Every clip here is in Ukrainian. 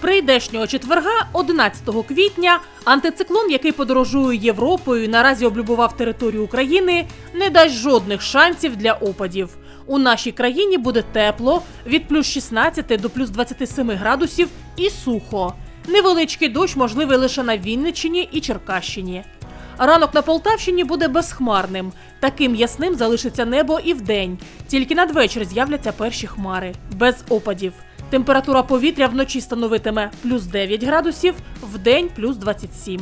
Прийдешнього четверга, 11 квітня, антициклон, який подорожує Європою, і наразі облюбував територію України, не дасть жодних шансів для опадів. У нашій країні буде тепло від плюс 16 до плюс 27 градусів і сухо. Невеличкий дощ можливий лише на Вінниччині і Черкащині. Ранок на Полтавщині буде безхмарним. Таким ясним залишиться небо і вдень. Тільки надвечір з'являться перші хмари, без опадів. Температура повітря вночі становитиме плюс 9 градусів, вдень плюс 27.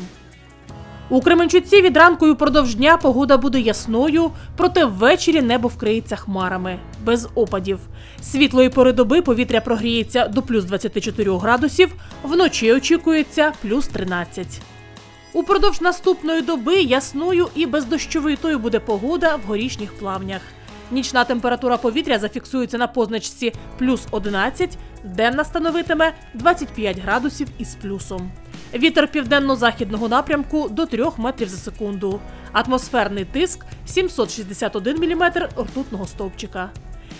У Кременчуці від ранку і впродовж дня погода буде ясною, проте ввечері небо вкриється хмарами, без опадів. Світлої пори доби повітря прогріється до плюс 24 градусів, вночі очікується плюс 13. Упродовж наступної доби ясною і бездощовитою буде погода в горішніх плавнях. Нічна температура повітря зафіксується на позначці плюс 11, денна становитиме 25 градусів із плюсом. Вітер південно-західного напрямку до 3 метрів за секунду. Атмосферний тиск 761 мм ртутного стовпчика.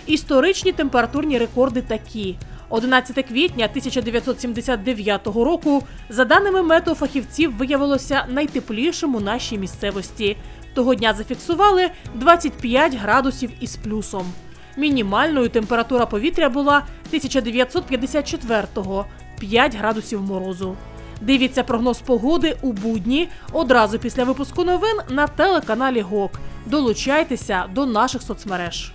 Історичні температурні рекорди такі. 11 квітня 1979 року, за даними метеофахівців, виявилося найтеплішим у нашій місцевості. Того дня зафіксували 25 градусів із плюсом. Мінімальною температура повітря була 1954-го – 5 градусів морозу. Дивіться прогноз погоди у будні одразу після випуску новин на телеканалі ГОК. Долучайтеся до наших соцмереж.